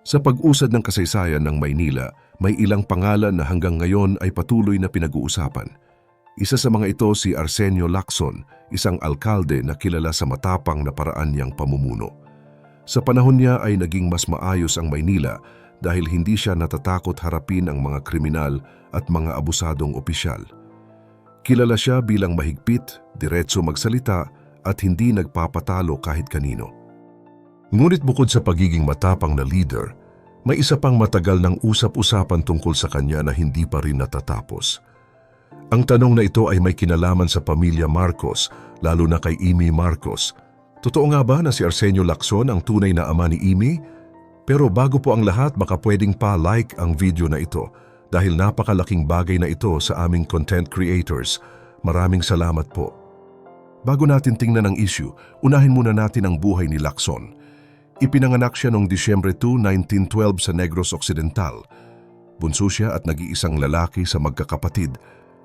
Sa pag-usad ng kasaysayan ng Maynila, may ilang pangalan na hanggang ngayon ay patuloy na pinag-uusapan. Isa sa mga ito si Arsenio Lacson, isang alkalde na kilala sa matapang na paraan niyang pamumuno. Sa panahon niya ay naging mas maayos ang Maynila dahil hindi siya natatakot harapin ang mga kriminal at mga abusadong opisyal. Kilala siya bilang mahigpit, diretso magsalita at hindi nagpapatalo kahit kanino. Ngunit bukod sa pagiging matapang na leader, may isa pang matagal ng usap-usapan tungkol sa kanya na hindi pa rin natatapos. Ang tanong na ito ay may kinalaman sa pamilya Marcos, lalo na kay Amy Marcos. Totoo nga ba na si Arsenio Lacson ang tunay na ama ni Amy? Pero bago po ang lahat, baka pwedeng pa like ang video na ito dahil napakalaking bagay na ito sa aming content creators. Maraming salamat po. Bago natin tingnan ang issue, unahin muna natin ang buhay ni Lacson. Ipinanganak siya noong Disyembre 2, 1912 sa Negros Occidental. Bunso siya at nag-iisang lalaki sa magkakapatid.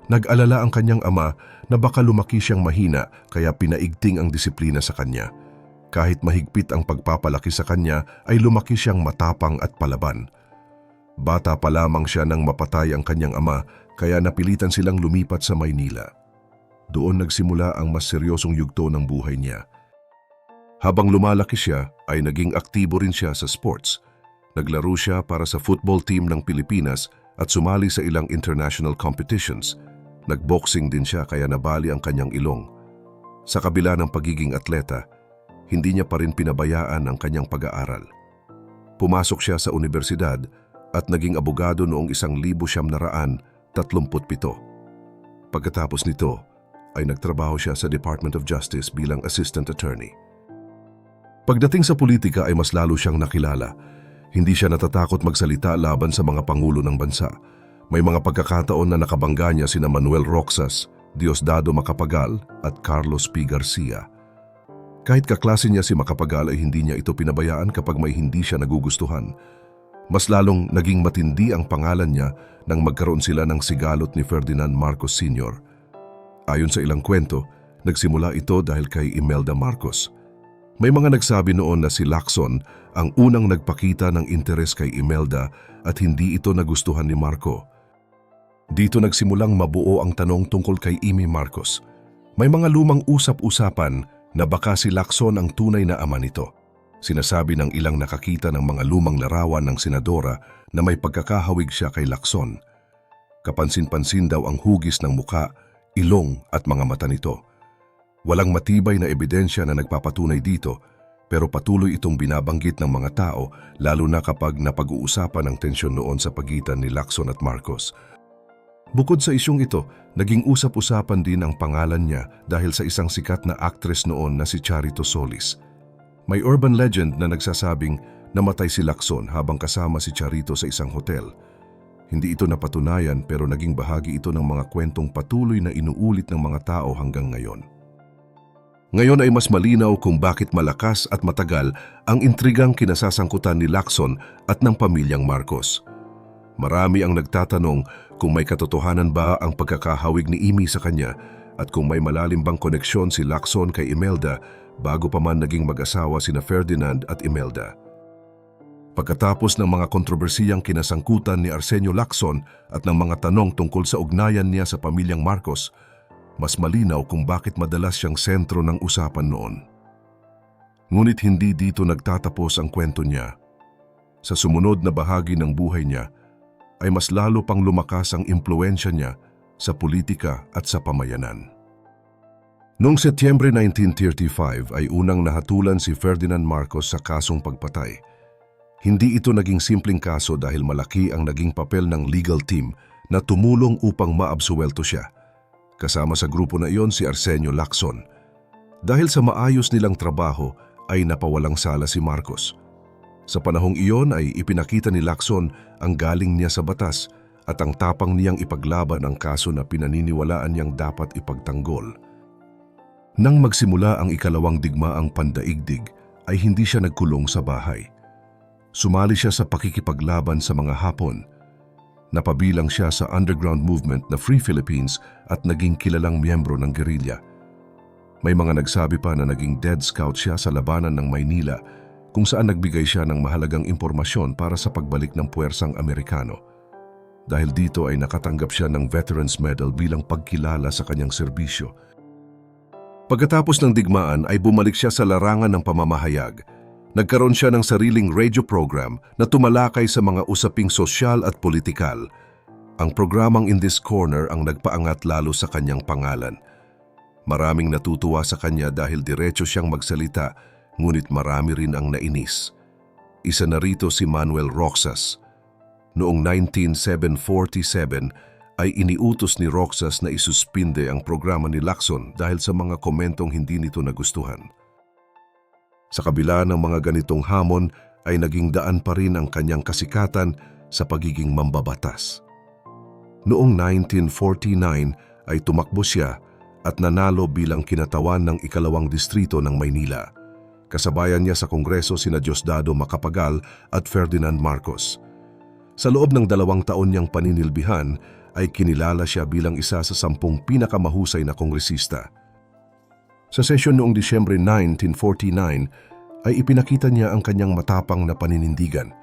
Nag-alala ang kanyang ama na baka lumaki siyang mahina kaya pinaigting ang disiplina sa kanya. Kahit mahigpit ang pagpapalaki sa kanya ay lumaki siyang matapang at palaban. Bata pa lamang siya nang mapatay ang kanyang ama kaya napilitan silang lumipat sa Maynila. Doon nagsimula ang mas seryosong yugto ng buhay niya. Habang lumalaki siya, ay naging aktibo rin siya sa sports. Naglaro siya para sa football team ng Pilipinas at sumali sa ilang international competitions. Nagboxing din siya kaya nabali ang kanyang ilong. Sa kabila ng pagiging atleta, hindi niya pa rin pinabayaan ang kanyang pag-aaral. Pumasok siya sa universidad at naging abogado noong isang libo siyam na raan, tatlumput-pito. Pagkatapos nito, ay nagtrabaho siya sa Department of Justice bilang assistant attorney. Pagdating sa politika ay mas lalo siyang nakilala. Hindi siya natatakot magsalita laban sa mga pangulo ng bansa. May mga pagkakataon na nakabangga niya sina Manuel Roxas, Diosdado Macapagal at Carlos P. Garcia. Kahit kaklase niya si Macapagal ay hindi niya ito pinabayaan kapag may hindi siya nagugustuhan. Mas lalong naging matindi ang pangalan niya nang magkaroon sila ng sigalot ni Ferdinand Marcos Sr. Ayon sa ilang kwento, nagsimula ito dahil kay Imelda Marcos. May mga nagsabi noon na si Lacson ang unang nagpakita ng interes kay Imelda at hindi ito nagustuhan ni Marco. Dito nagsimulang mabuo ang tanong tungkol kay Amy Marcos. May mga lumang usap-usapan na baka si Lacson ang tunay na ama nito. Sinasabi ng ilang nakakita ng mga lumang larawan ng senadora na may pagkakahawig siya kay Lacson. Kapansin-pansin daw ang hugis ng muka, ilong at mga mata nito. Walang matibay na ebidensya na nagpapatunay dito pero patuloy itong binabanggit ng mga tao lalo na kapag napag-uusapan ang tensyon noon sa pagitan ni Lacson at Marcos. Bukod sa isyong ito, naging usap-usapan din ang pangalan niya dahil sa isang sikat na actress noon na si Charito Solis. May urban legend na nagsasabing namatay si Lacson habang kasama si Charito sa isang hotel. Hindi ito napatunayan pero naging bahagi ito ng mga kwentong patuloy na inuulit ng mga tao hanggang ngayon. Ngayon ay mas malinaw kung bakit malakas at matagal ang intrigang kinasasangkutan ni Lacson at ng pamilyang Marcos. Marami ang nagtatanong kung may katotohanan ba ang pagkakahawig ni Amy sa kanya at kung may malalim bang koneksyon si Lacson kay Imelda bago pa man naging mag-asawa sina Ferdinand at Imelda. Pagkatapos ng mga kontrobersiyang kinasangkutan ni Arsenio Lacson at ng mga tanong tungkol sa ugnayan niya sa pamilyang Marcos, mas malinaw kung bakit madalas siyang sentro ng usapan noon. Ngunit hindi dito nagtatapos ang kwento niya. Sa sumunod na bahagi ng buhay niya, ay mas lalo pang lumakas ang impluensya niya sa politika at sa pamayanan. Noong Setyembre 1935 ay unang nahatulan si Ferdinand Marcos sa kasong pagpatay. Hindi ito naging simpleng kaso dahil malaki ang naging papel ng legal team na tumulong upang maabsuwelto siya. Kasama sa grupo na iyon si Arsenio Lacson. Dahil sa maayos nilang trabaho ay napawalang sala si Marcos. Sa panahong iyon ay ipinakita ni Lacson ang galing niya sa batas at ang tapang niyang ipaglaban ang kaso na pinaniniwalaan niyang dapat ipagtanggol. Nang magsimula ang ikalawang digmaang pandaigdig ay hindi siya nagkulong sa bahay. Sumali siya sa pakikipaglaban sa mga Hapon. Napabilang siya sa underground movement na Free Philippines at naging kilalang miyembro ng gerilya. May mga nagsabi pa na naging dead scout siya sa labanan ng Maynila kung saan nagbigay siya ng mahalagang impormasyon para sa pagbalik ng puwersang Amerikano. Dahil dito ay nakatanggap siya ng Veterans Medal bilang pagkilala sa kanyang serbisyo. Pagkatapos ng digmaan ay bumalik siya sa larangan ng pamamahayag. Nagkaroon siya ng sariling radio program na tumalakay sa mga usaping sosyal at politikal. Ang programang In This Corner ang nagpaangat lalo sa kanyang pangalan. Maraming natutuwa sa kanya dahil diretso siyang magsalita, ngunit marami rin ang nainis. Isa na rito si Manuel Roxas. Noong 19747 ay iniutos ni Roxas na isuspinde ang programa ni Lacson dahil sa mga komentong hindi nito nagustuhan. Sa kabila ng mga ganitong hamon ay naging daan pa rin ang kanyang kasikatan sa pagiging mambabatas. Noong 1949 ay tumakbo siya at nanalo bilang kinatawan ng ikalawang distrito ng Maynila. Kasabayan niya sa Kongreso sina Diosdado Macapagal at Ferdinand Marcos. Sa loob ng dalawang taon niyang paninilbihan ay kinilala siya bilang isa sa sampung pinakamahusay na kongresista. Sa sesyon noong Disyembre 1949 ay ipinakita niya ang kanyang matapang na paninindigan.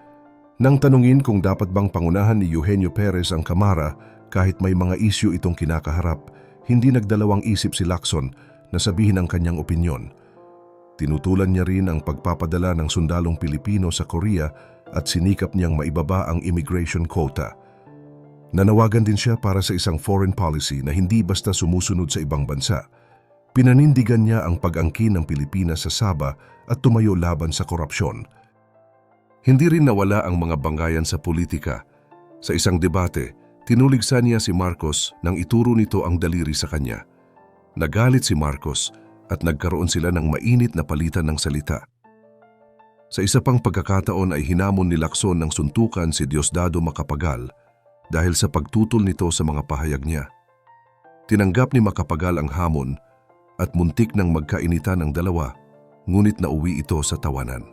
Nang tanungin kung dapat bang pangunahan ni Eugenio Perez ang Kamara kahit may mga isyu itong kinakaharap, hindi nagdalawang isip si Lacson na sabihin ang kanyang opinyon. Tinutulan niya rin ang pagpapadala ng sundalong Pilipino sa Korea at sinikap niyang maibaba ang immigration quota. Nanawagan din siya para sa isang foreign policy na hindi basta sumusunod sa ibang bansa. Pinanindigan niya ang pag-angkin ng Pilipinas sa Saba at tumayo laban sa korupsyon. Hindi rin nawala ang mga banggayan sa politika. Sa isang debate, tinuligsa niya si Marcos nang ituro nito ang daliri sa kanya. Nagalit si Marcos at nagkaroon sila ng mainit na palitan ng salita. Sa isa pang pagkakataon ay hinamon ni Lacson ng suntukan si Diosdado Macapagal dahil sa pagtutol nito sa mga pahayag niya. Tinanggap ni Macapagal ang hamon at muntik nang magkainitan ng dalawa, ngunit nauwi ito sa tawanan.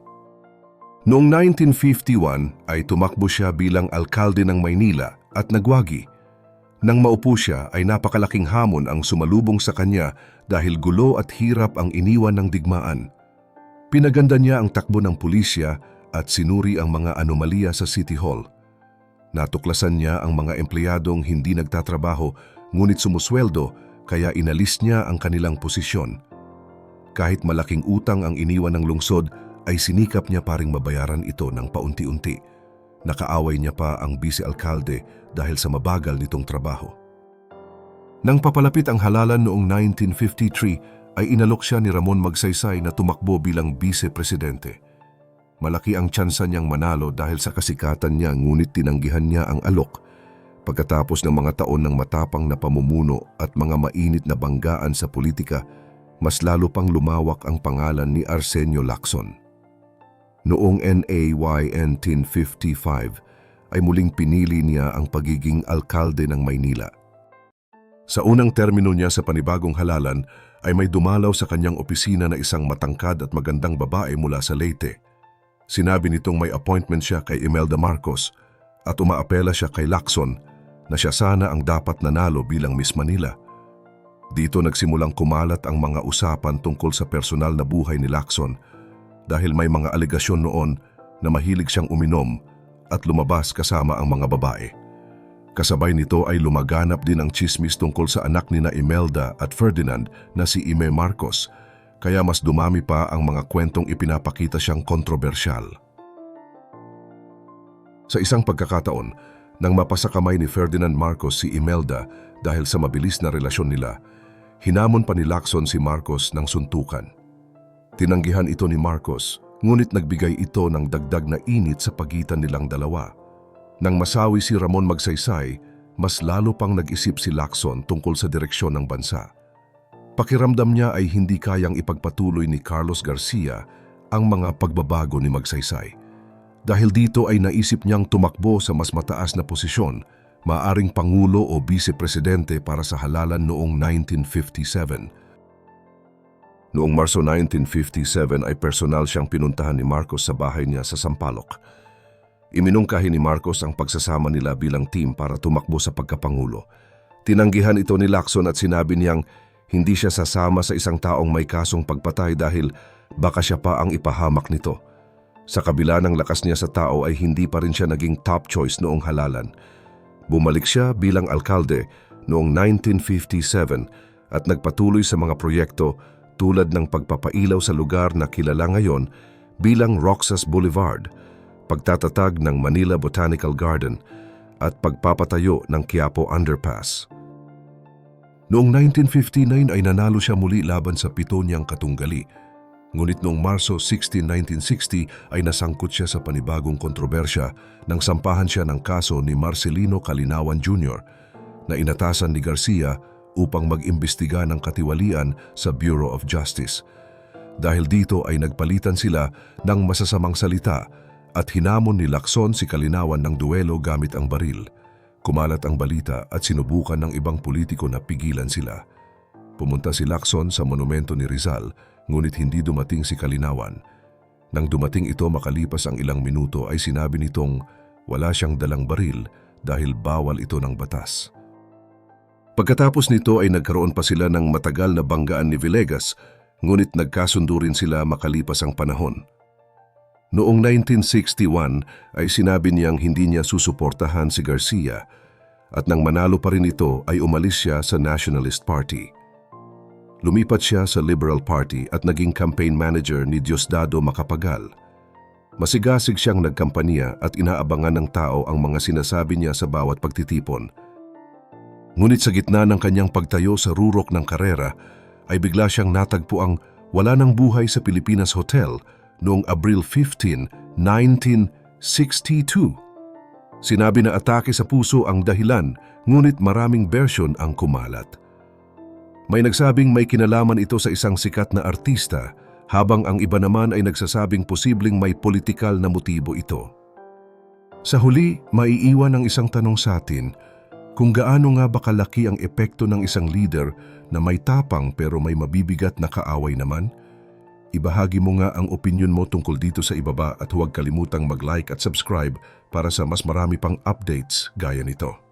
Noong 1951 ay tumakbo siya bilang alkalde ng Maynila at nagwagi. Nang maupo siya ay napakalaking hamon ang sumalubong sa kanya dahil gulo at hirap ang iniwan ng digmaan. Pinaganda niya ang takbo ng pulisya at sinuri ang mga anomalya sa City Hall. Natuklasan niya ang mga empleyadong hindi nagtatrabaho ngunit sumusweldo kaya inalis niya ang kanilang posisyon. Kahit malaking utang ang iniwan ng lungsod ay sinikap niya paring mabayaran ito ng paunti-unti. Nakaaway niya pa ang vice-alkalde dahil sa mabagal nitong trabaho. Nang papalapit ang halalan noong 1953 ay inalok siya ni Ramon Magsaysay na tumakbo bilang vice-presidente. Malaki ang tsansa niyang manalo dahil sa kasikatan niya ngunit tinanggihan niya ang alok. Pagkatapos ng mga taon ng matapang na pamumuno at mga mainit na banggaan sa politika, mas lalo pang lumawak ang pangalan ni Arsenio Lacson. Noong NAY 1955 ay muling pinili niya ang pagiging alkalde ng Maynila. Sa unang termino niya sa panibagong halalan ay may dumalaw sa kanyang opisina na isang matangkad at magandang babae mula sa Leyte. Sinabi nitong may appointment siya kay Imelda Marcos at umaapela siya kay Lacson na siya sana ang dapat nanalo bilang Miss Manila. Dito nagsimulang kumalat ang mga usapan tungkol sa personal na buhay ni Lacson dahil may mga alegasyon noon na mahilig siyang uminom at lumabas kasama ang mga babae. Kasabay nito ay lumaganap din ang chismis tungkol sa anak ni na Imelda at Ferdinand na si Ime Marcos kaya mas dumami pa ang mga kwentong ipinapakita siyang kontrobersyal. Sa isang pagkakataon, nang mapasakamay ni Ferdinand Marcos si Imelda dahil sa mabilis na relasyon nila, hinamon pa ni Lacson si Marcos ng suntukan. Tinanggihan ito ni Marcos, ngunit nagbigay ito ng dagdag na init sa pagitan nilang dalawa. Nang masawi si Ramon Magsaysay, mas lalo pang nag-isip si Lacson tungkol sa direksyon ng bansa. Pakiramdam niya ay hindi kayang ipagpatuloy ni Carlos Garcia ang mga pagbabago ni Magsaysay. Dahil dito ay naisip niyang tumakbo sa mas mataas na posisyon, maaring Pangulo o Vice-Presidente para sa halalan noong 1957. Noong Marso 1957 ay personal siyang pinuntahan ni Marcos sa bahay niya sa Sampaloc. Iminungkahi ni Marcos ang pagsasama nila bilang team para tumakbo sa pagkapangulo. Tinanggihan ito ni Lacson at sinabi niyang hindi siya sasama sa isang taong may kasong pagpatay dahil baka siya pa ang ipahamak nito. Sa kabila ng lakas niya sa tao ay hindi pa rin siya naging top choice noong halalan. Bumalik siya bilang alkalde noong 1957 at nagpatuloy sa mga proyekto tulad ng pagpapailaw sa lugar na kilala ngayon bilang Roxas Boulevard, pagtatatag ng Manila Botanical Garden at pagpapatayo ng Quiapo Underpass. Noong 1959 ay nanalo siya muli laban sa pito niyang katunggali. Ngunit noong Marso 16, 1960 ay nasangkot siya sa panibagong kontrobersya nang sampahan siya ng kaso ni Marcelino Calinawan Jr. na inatasan ni Garcia upang mag-imbestiga ng katiwalian sa Bureau of Justice. Dahil dito ay nagpalitan sila ng masasamang salita at hinamon ni Lacson si Kalinawan ng duelo gamit ang baril. Kumalat ang balita at sinubukan ng ibang politiko na pigilan sila. Pumunta si Lacson sa monumento ni Rizal, ngunit hindi dumating si Kalinawan. Nang dumating ito makalipas ang ilang minuto ay sinabi nitong wala siyang dalang baril dahil bawal ito ng batas. Pagkatapos nito ay nagkaroon pa sila ng matagal na banggaan ni Villegas, ngunit nagkasundo rin sila makalipas ang panahon. Noong 1961 ay sinabi niyang hindi niya susuportahan si Garcia at nang manalo pa rin ito ay umalis siya sa Nationalist Party. Lumipat siya sa Liberal Party at naging campaign manager ni Diosdado Macapagal. Masigasig siyang nagkampanya at inaabangan ng tao ang mga sinasabi niya sa bawat pagtitipon. Ngunit sa gitna ng kanyang pagtayo sa rurok ng karera ay bigla siyang natagpo ang Wala ng Buhay sa Pilipinas Hotel noong Abril 15, 1962. Sinabi na atake sa puso ang dahilan, ngunit maraming bersyon ang kumalat. May nagsabing may kinalaman ito sa isang sikat na artista, habang ang iba naman ay nagsasabing posibleng may politikal na motibo ito. Sa huli, maiiwan ang isang tanong sa atin, kung gaano nga ba kalaki ang epekto ng isang leader na may tapang pero may mabibigat na kaaway naman? Ibahagi mo nga ang opinion mo tungkol dito sa ibaba at huwag kalimutang mag-like at subscribe para sa mas marami pang updates gaya nito.